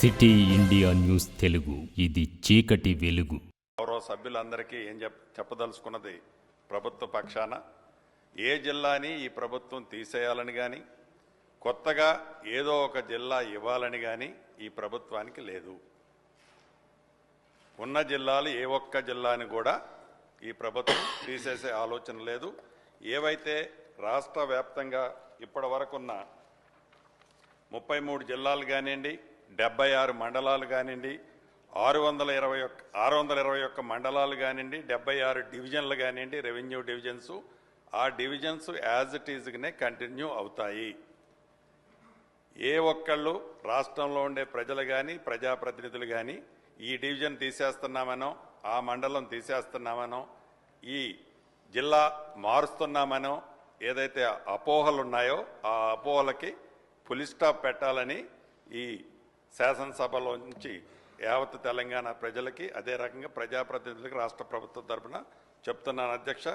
City India news Telugu. ఇది చీకటి వెలుగు. గౌరవ సభ్యులందరికీ ఏం చెప్ చెప్పదలుచుకున్నది ప్రభుత్వ పక్షాన. ఏ జిల్లాని ఈ ప్రభుత్వం తీసేయాలని కానీ కొత్తగా ఏదో ఒక జిల్లా ఇవ్వాలని కానీ ఈ ప్రభుత్వానికి లేదు. ఉన్న జిల్లాలు ఏ ఒక్క జిల్లాని కూడా ఈ ప్రభుత్వం తీసేసే ఆలోచన లేదు. ఏవైతే రాష్ట్ర వ్యాప్తంగా ఇప్పటి వరకున్న ముప్పై మూడు జిల్లాలు కానివ్వండి డెబ్బై ఆరు మండలాలు కానివ్వండి ఆరు వందల ఇరవై ఒక్క ఆరు వందల ఇరవై ఒక్క మండలాలు కానివ్వండి డెబ్బై ఆరు డివిజన్లు కానివ్వండి రెవెన్యూ డివిజన్స్ ఆ డివిజన్స్ యాజ్ ఇట్ ఈజ్గానే కంటిన్యూ అవుతాయి. ఏ ఒక్కళ్ళు రాష్ట్రంలో ఉండే ప్రజలు కానీ ప్రజాప్రతినిధులు కానీ ఈ డివిజన్ తీసేస్తున్నామనో ఆ మండలం తీసేస్తున్నామనో ఈ జిల్లా మారుస్తున్నామనో ఏదైతే అపోహలు ఉన్నాయో ఆ అపోహలకి పులి స్టాప్ పెట్టాలని ఈ శాసనసభలో నుంచి యావత్ తెలంగాణ ప్రజలకి అదే రకంగా ప్రజాప్రతినిధులకి రాష్ట్ర ప్రభుత్వం తరఫున చెప్తున్నాను అధ్యక్ష.